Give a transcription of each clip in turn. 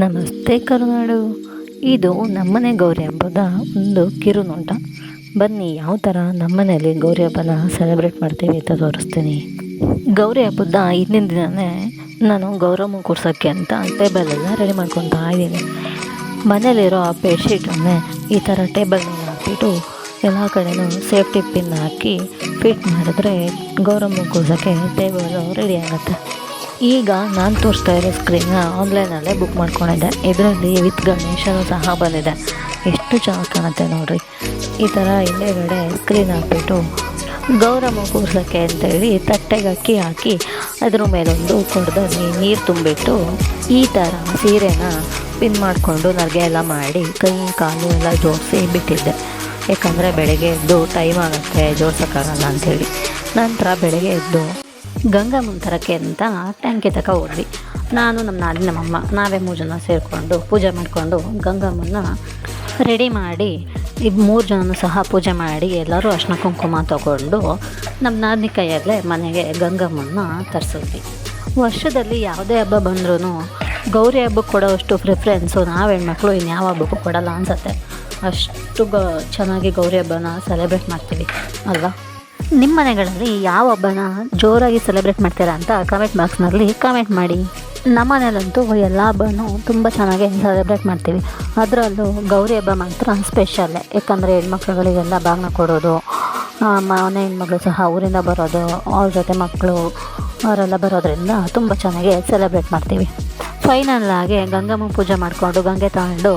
ನಮಸ್ತೆ ಕರುನಾಡು. ಇದು ನಮ್ಮನೆ ಗೌರಿ ಹಬ್ಬದ ಒಂದು ಕಿರುನೋಟ. ಬನ್ನಿ, ಯಾವ ಥರ ನಮ್ಮನೇಲಿ ಗೌರಿ ಹಬ್ಬನ ಸೆಲೆಬ್ರೇಟ್ ಮಾಡ್ತೀವಿ ಅಂತ ತೋರಿಸ್ತೀನಿ. ಗೌರಿ ಹಬ್ಬದ ಹಿಂದಿನ ದಿನವೇ ನಾನು ಗೌರವ ಕೂರ್ಸೋಕ್ಕೆ ಅಂತ ಟೇಬಲೆಲ್ಲ ರೆಡಿ ಮಾಡ್ಕೊತಾ ಇದ್ದೀನಿ. ಮನೇಲಿರೋ ಆ ಬೆಡ್ಶೀಟನ್ನೇ ಈ ಥರ ಟೇಬಲ್ ಹಾಕ್ಬಿಟ್ಟು ಎಲ್ಲ ಕಡೆಯೂ ಸೇಫ್ಟಿ ಪಿನ್ ಹಾಕಿ ಫಿಟ್ ಮಾಡಿದ್ರೆ ಗೌರವ ಕೂರ್ಸೋಕ್ಕೆ ಟೇಬಲ್ ರೆಡಿ ಆಗುತ್ತೆ. ಈಗ ನಾನು ತೋರಿಸ್ತಾ ಇರೋ ಸ್ಕ್ರೀನ್ನ ಆನ್ಲೈನಲ್ಲೇ ಬುಕ್ ಮಾಡ್ಕೊಂಡಿದ್ದೆ. ಇದರಲ್ಲಿ ವಿತ್ ಗಣೇಶನು ಸಹ ಬಂದಿದೆ. ಎಷ್ಟು ಚೆನ್ನಾಗಿ ಕಾಣುತ್ತೆ ನೋಡ್ರಿ. ಈ ಥರ ಹಿಂದೆಗಡೆ ಸ್ಕ್ರೀನ್ ಹಾಕ್ಬಿಟ್ಟು ಗೌರಮ್ಮ ಕೂರ್ಸೋಕ್ಕೆ ಅಂತೇಳಿ ತಟ್ಟೆಗೆ ಅಕ್ಕಿ ಹಾಕಿ ಅದ್ರ ಮೇಲೊಂದು ಕೊಡದಲ್ಲಿ ನೀರು ತುಂಬಿಟ್ಟು ಈ ಥರ ಸೀರೆನ ಪಿನ್ ಮಾಡಿಕೊಂಡು ನನಗೆ ಎಲ್ಲ ಮಾಡಿ ಕೈ, ಕಾಲು ಎಲ್ಲ ಜೋಡಿಸಿ ಬಿಟ್ಟಿದ್ದೆ. ಯಾಕಂದರೆ ಬೆಳಗ್ಗೆ ಎದ್ದು ಟೈಮ್ ಆಗುತ್ತೆ, ಜೋಡ್ಸೋಕ್ಕಾಗಲ್ಲ ಅಂಥೇಳಿ ನಂತರ ಬೆಳಗ್ಗೆ ಎದ್ದು ಗಂಗಮ್ಮನ ಮುಂತರಕ್ಕೆ ಅಂತ ಟ್ಯಾಂಕಿ ತಕ ಹೋದ್ವಿ. ನಾನು ನಮ್ಮ ನಾದಿನ ನಮ್ಮಮ್ಮ ನಾವೇ ಮೂರು ಜನ ಸೇರಿಕೊಂಡು ಪೂಜೆ ಮಾಡಿಕೊಂಡು ಗಂಗಮ್ಮನ್ನ ರೆಡಿ ಮಾಡಿ, ಈ ಮೂರು ಜನನೂ ಸಹ ಪೂಜೆ ಮಾಡಿ ಎಲ್ಲರೂ ಅರ್ಶಿನ ಕುಂಕುಮ ತಗೊಂಡು ನಮ್ಮ ನಾದಿನ ಕೈಯಲ್ಲೇ ಮನೆಗೆ ಗಂಗಮ್ಮನ್ನ ತರಿಸಿದ್ವಿ. ವರ್ಷದಲ್ಲಿ ಯಾವುದೇ ಹಬ್ಬ ಬಂದ್ರೂ ಗೌರಿ ಹಬ್ಬಕ್ಕೆ ಕೊಡೋಷ್ಟು ಪ್ರಿಫ್ರೆನ್ಸು ನಾವು ಹೆಣ್ಮಕ್ಳು ಇನ್ಯಾವ ಹಬ್ಬಕ್ಕೂ ಕೊಡಲ್ಲ ಅನ್ಸುತ್ತೆ. ಅಷ್ಟು ಗ, ಚೆನ್ನಾಗಿ ಗೌರಿ ಹಬ್ಬನ ಸೆಲೆಬ್ರೇಟ್ ಮಾಡ್ತೀವಿ, ಅಲ್ವಾ? ನಿಮ್ಮ ಮನೆಗಳಲ್ಲಿ ಯಾವ ಹಬ್ಬನ ಜೋರಾಗಿ ಸೆಲೆಬ್ರೇಟ್ ಮಾಡ್ತೀರಾ ಅಂತ ಕಮೆಂಟ್ ಬಾಕ್ಸ್ನಲ್ಲಿ ಕಮೆಂಟ್ ಮಾಡಿ. ನಮ್ಮ ಮನೇಲಂತೂ ಎಲ್ಲ ಹಬ್ಬನೂ ತುಂಬ ಚೆನ್ನಾಗಿ ಸೆಲೆಬ್ರೇಟ್ ಮಾಡ್ತೀವಿ. ಅದರಲ್ಲೂ ಗೌರಿ ಹಬ್ಬ ಮಾತ್ರ ಸ್ಪೆಷಲ್ಲೇ ಯಾಕಂದರೆ ಹೆಣ್ಮಕ್ಳುಗಳಿಗೆಲ್ಲ ಬಾಗಿನ ಕೊಡೋದು ಮನೆ ಹೆಣ್ಮಕ್ಳು ಸಹ ಊರಿಂದ ಬರೋದು, ಅವ್ರ ಜೊತೆ ಮಕ್ಕಳು, ಅವರೆಲ್ಲ ಬರೋದ್ರಿಂದ ತುಂಬ ಚೆನ್ನಾಗಿ ಸೆಲೆಬ್ರೇಟ್ ಮಾಡ್ತೀವಿ. ಫೈನಲ್ ಆಗಿ ಗಂಗಮ್ಮ ಪೂಜೆ ಮಾಡಿಕೊಂಡು ಗಂಗೆ ತಗೊಂಡು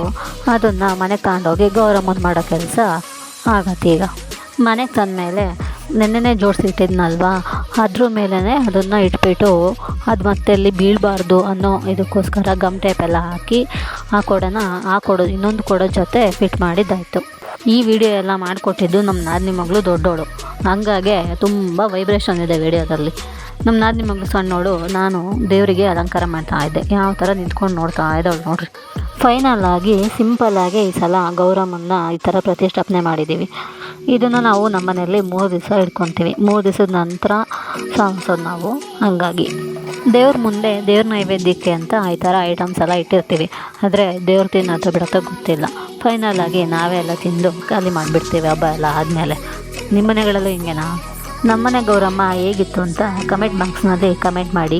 ಅದನ್ನು ಮನೆಗೆ ತಗೊಂಡೋಗಿ ಗೌರಮ್ಮನ ಮಾಡೋ ಕೆಲಸ ಆಗತ್ತೆ ಈಗ. ಮನೆಗೆ ತಂದಮೇಲೆ ನೆನ್ನೆನೇ ಜೋಡಿಸಿಟ್ಟಿದ್ನಲ್ವಾ? ಅದ್ರ ಮೇಲೇ ಅದನ್ನು ಇಟ್ಬಿಟ್ಟು ಅದು ಮತ್ತೆ ಅಲ್ಲಿ ಬೀಳಬಾರ್ದು ಅನ್ನೋ ಇದಕ್ಕೋಸ್ಕರ ಗಮ್ ಟೇಪ್ ಎಲ್ಲ ಹಾಕಿ ಆ ಕೊಡನ, ಆ ಕೊಡೋ, ಇನ್ನೊಂದು ಕೊಡೋ ಜೊತೆ ಫಿಟ್ ಮಾಡಿದ್ದಾಯಿತು. ಈ ವಿಡಿಯೋ ಎಲ್ಲ ಮಾಡಿಕೊಟ್ಟಿದ್ದು ನಮ್ಮ ನಾದಿನಿ ಮಗಳು ದೊಡ್ಡೋಳು. ಹಂಗಾಗೆ ತುಂಬ ವೈಬ್ರೇಷನ್ ಇದೆ ವಿಡಿಯೋದಲ್ಲಿ ನಮ್ಮ ನಾದಿನಿ ಮಗಳು ಸಣ್ಣೋಳು ನಾನು ದೇವರಿಗೆ ಅಲಂಕಾರ ಮಾಡ್ತಾ ಇದ್ದೆ. ಯಾವ ಥರ ನಿಂತ್ಕೊಂಡು ನೋಡ್ತಾ ಇದ್ದಾಳೆ ನೋಡ್ರಿ. ಫೈನಲ್ ಆಗಿ ಸಿಂಪಲ್ ಆಗಿ ಈ ಸಲ ಗೌರಮ್ಮನ ಈ ಥರ ಪ್ರತಿಷ್ಠಾಪನೆ ಮಾಡಿದ್ದೀವಿ ಇದನ್ನು ನಾವು ನಮ್ಮ ಮನೆಯಲ್ಲಿ ಮೂರು ದಿವಸ ಇಟ್ಕೊತೀವಿ. ಮೂರು ದಿವಸದ ನಂತರ ಸಾಂಗ್ಸೋದು ನಾವು. ಹಾಗಾಗಿ ದೇವ್ರ ಮುಂದೆ ದೇವ್ರ ನೈವೇದ್ಯಕ್ಕೆ ಅಂತ ಈ ಥರ ಐಟಮ್ಸ್ ಎಲ್ಲ ಇಟ್ಟಿರ್ತೀವಿ. ಆದರೆ ದೇವ್ರ ತಿನ್ನೋದು ಬಿಡತ್ತೋ ಗೊತ್ತಿಲ್ಲ. ಫೈನಲ್ ಆಗಿ ನಾವೇ ಎಲ್ಲ ತಿಂದು ಖಾಲಿ ಮಾಡಿಬಿಡ್ತೀವಿ ಹಬ್ಬ ಎಲ್ಲ ಆದಮೇಲೆ. ನಿಮ್ಮ ಮನೆಗಳಲ್ಲೂ ಹಿಂಗೆನಾ? ನಮ್ಮನೆ ಗೌರಮ್ಮ ಹೇಗಿತ್ತು ಅಂತ ಕಮೆಂಟ್ ಬಾಕ್ಸ್ನಲ್ಲಿ ಕಮೆಂಟ್ ಮಾಡಿ.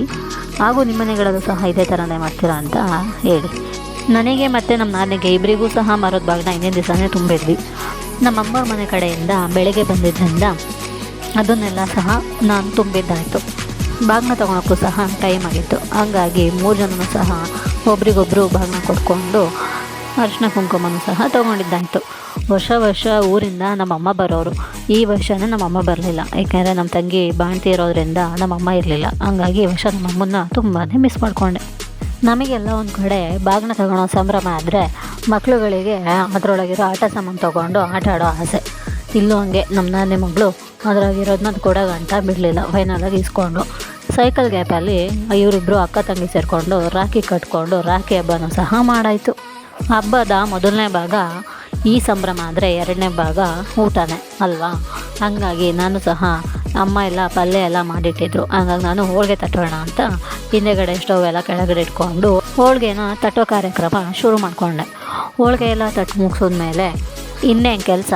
ಹಾಗೂ ನಿಮ್ಮ ಮನೆಗಳಲ್ಲೂ ಸಹ ಇದೇ ಥರನೇ ಮಾಡ್ತೀರಾ ಅಂತ ಹೇಳಿ. ನನಗೆ ಮತ್ತು ನಮ್ಮ ನಾನಿಗೆ ಇಬ್ಬರಿಗೂ ಸಹ ಮರದ ಭಾಗನ ಹಿಂದಿನ ದಿವಸನೇ ತುಂಬಿದ್ವಿ. ನಮ್ಮ ಅಮ್ಮವ್ರ ಮನೆ ಕಡೆಯಿಂದ ಬೆಳಗ್ಗೆ ಬಂದಿದ್ದರಿಂದ ಅದನ್ನೆಲ್ಲ ಸಹ ನಾನು ತುಂಬಿದ್ದಾಯಿತು. ಬಾಗ್ನ ತೊಗೊಳಕ್ಕೂ ಸಹ ಟೈಮ್ ಆಗಿತ್ತು. ಹಾಗಾಗಿ ಮೂರು ಜನನೂ ಸಹ ಒಬ್ರಿಗೊಬ್ಬರು ಬಾಗ್ನ ಕೊಟ್ಕೊಂಡು ಅರಿಶಿನ ಕುಂಕುಮನೂ ಸಹ ತೊಗೊಂಡಿದ್ದಾಯಿತು. ವರ್ಷ ವರ್ಷ ಊರಿಂದ ನಮ್ಮಮ್ಮ ಬರೋರು. ಈ ವರ್ಷನೇ ನಮ್ಮಮ್ಮ ಬರಲಿಲ್ಲ. ಏಕೆಂದರೆ ನಮ್ಮ ತಂಗಿ ಬಾಣ್ತಿ ಇರೋದ್ರಿಂದ ನಮ್ಮಮ್ಮ ಇರಲಿಲ್ಲ. ಹಂಗಾಗಿ ಈ ವರ್ಷ ನಮ್ಮಮ್ಮನ್ನ ತುಂಬಾ ಮಿಸ್ ಮಾಡಿಕೊಂಡೆ. ನಮಗೆಲ್ಲ ಒಂದು ಕಡೆ ಬಾಗಿನ ತಗೊಳ್ಳೋ ಸಂಭ್ರಮ ಆದರೆ ಮಕ್ಕಳುಗಳಿಗೆ ಅದರೊಳಗಿರೋ ಆಟ ಸಾಮಾನು ತೊಗೊಂಡು ಆಟ ಆಡೋ ಆಸೆ. ಇಲ್ಲೂ ಹಂಗೆ ನಮ್ಮ ನಾನೇ ಮಗಳು ಅದರಾಗಿರೋದನ್ನ ಕೊಡೋ ಗಂಟ ಬಿಡಲಿಲ್ಲ. ಫೈನಲಾಗಿ ಇಸ್ಕೊಂಡು ಸೈಕಲ್ ಗ್ಯಾಪಲ್ಲಿ ಇವರಿಬ್ಬರು ಅಕ್ಕ ತಂಗಿ ಸೇರಿಕೊಂಡು ರಾಖಿ ಕಟ್ಕೊಂಡು ರಾಖಿ ಹಬ್ಬನೂ ಸಹ ಮಾಡಾಯಿತು. ಹಬ್ಬದ ಮೊದಲನೇ ಭಾಗ ಈ ಸಂಭ್ರಮ ಅಂದರೆ ಎರಡನೇ ಭಾಗ ಊಟನೇ, ಅಲ್ವಾ? ಹಾಗಾಗಿ ನಾನು ಸಹ ಅಮ್ಮ ಎಲ್ಲ ಪಲ್ಯ ಎಲ್ಲ ಮಾಡಿಟ್ಟಿದ್ರು. ಹಂಗಾಗಿ ನಾನು ಹೋಳಿಗೆ ತಟ್ಟೋಣ ಅಂತ ಹಿಂದೆಗಡೆ ಸ್ಟವ್ ಎಲ್ಲ ಕೆಳಗಡೆ ಇಟ್ಕೊಂಡು ಹೋಳಿಗೆನ ತಟ್ಟೋ ಕಾರ್ಯಕ್ರಮ ಶುರು ಮಾಡಿಕೊಂಡೆ. ಹೋಳಿಗೆ ಎಲ್ಲ ತಟ್ಟು ಮುಗಿಸಿದ್ಮೇಲೆ ಇನ್ನೇನು ಕೆಲಸ?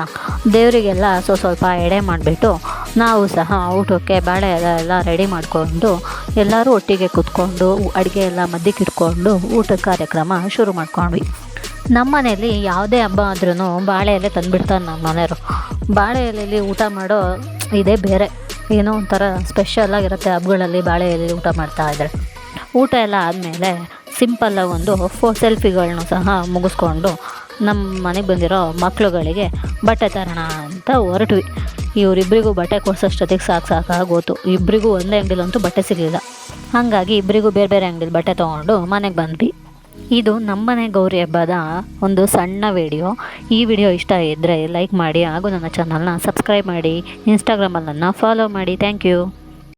ದೇವರಿಗೆಲ್ಲ ಸೊ ಸ್ವಲ್ಪ ಎಡೆ ಮಾಡಿಬಿಟ್ಟು ನಾವು ಸಹ ಊಟಕ್ಕೆ ಬಾಳೆ ಎಲೆ ಎಲ್ಲ ರೆಡಿ ಮಾಡಿಕೊಂಡು ಎಲ್ಲರೂ ಒಟ್ಟಿಗೆ ಕೂತ್ಕೊಂಡು ಅಡುಗೆ ಎಲ್ಲ ಮಧ್ಯಕ್ಕೆ ಇಟ್ಕೊಂಡು ಊಟದ ಕಾರ್ಯಕ್ರಮ ಶುರು ಮಾಡ್ಕೊಂಡ್ವಿ. ನಮ್ಮ ಮನೆಯಲ್ಲಿ ಯಾವುದೇ ಹಬ್ಬ ಆದ್ರೂ ಬಾಳೆ ಎಲೆ ತಂದುಬಿಡ್ತಾರೆ ನಮ್ಮ ಮನೆಯವರು. ಬಾಳೆ ಎಲೆಯಲ್ಲಿ ಊಟ ಮಾಡೋ ಇದೇ ಬೇರೆ. ಏನೋ ಒಂಥರ ಸ್ಪೆಷಲಾಗಿರುತ್ತೆ ಹಬ್ಬಗಳಲ್ಲಿ ಬಾಳೆ ಎಲೆಯಲ್ಲಿ ಊಟ ಮಾಡ್ತಾ ಇದ್ದಾರೆ ಊಟ ಎಲ್ಲ ಆದಮೇಲೆ ಸಿಂಪಲ್ಲಾಗಿ ಒಂದು ಫೋ ಸೆಲ್ಫಿಗಳನ್ನೂ ಸಹ ಮುಗಿಸ್ಕೊಂಡು ನಮ್ಮ ಮನೆಗೆ ಬಂದಿರೋ ಮಕ್ಕಳುಗಳಿಗೆ ಬಟ್ಟೆ ತರೋಣ ಅಂತ ಹೊರಟ್ವಿ. ಇವರಿಬ್ಬರಿಗೂ ಬಟ್ಟೆ ಕೊಡ್ಸೋಷ್ಟೊತ್ತಿಗೆ ಸಾಕು ಸಾಕಾಗೋತು ಇಬ್ಬರಿಗೂ ಒಂದೇ ಅಂಗಡಿಲಂತೂ ಬಟ್ಟೆ ಸಿಗಲಿಲ್ಲ. ಹಾಗಾಗಿ ಇಬ್ಬರಿಗೂ ಬೇರೆ ಬೇರೆ ಅಂಗಡಿಲಿ ಬಟ್ಟೆ ತೊಗೊಂಡು ಮನೆಗೆ ಬಂದ್ವಿ. ಇದು ನಮ್ಮನೆ ಗೌರಿ ಹಬ್ಬದ ಒಂದು ಸಣ್ಣ ವಿಡಿಯೋ ಈ ವಿಡಿಯೋ ಇಷ್ಟ ಇದ್ದರೆ ಲೈಕ್ ಮಾಡಿ ಹಾಗೂ ನನ್ನ ಚಾನಲ್ನ ಸಬ್ಸ್ಕ್ರೈಬ್ ಮಾಡಿ. ಇನ್ಸ್ಟಾಗ್ರಾಮಲ್ಲನ್ನು ಫಾಲೋ ಮಾಡಿ. Thank you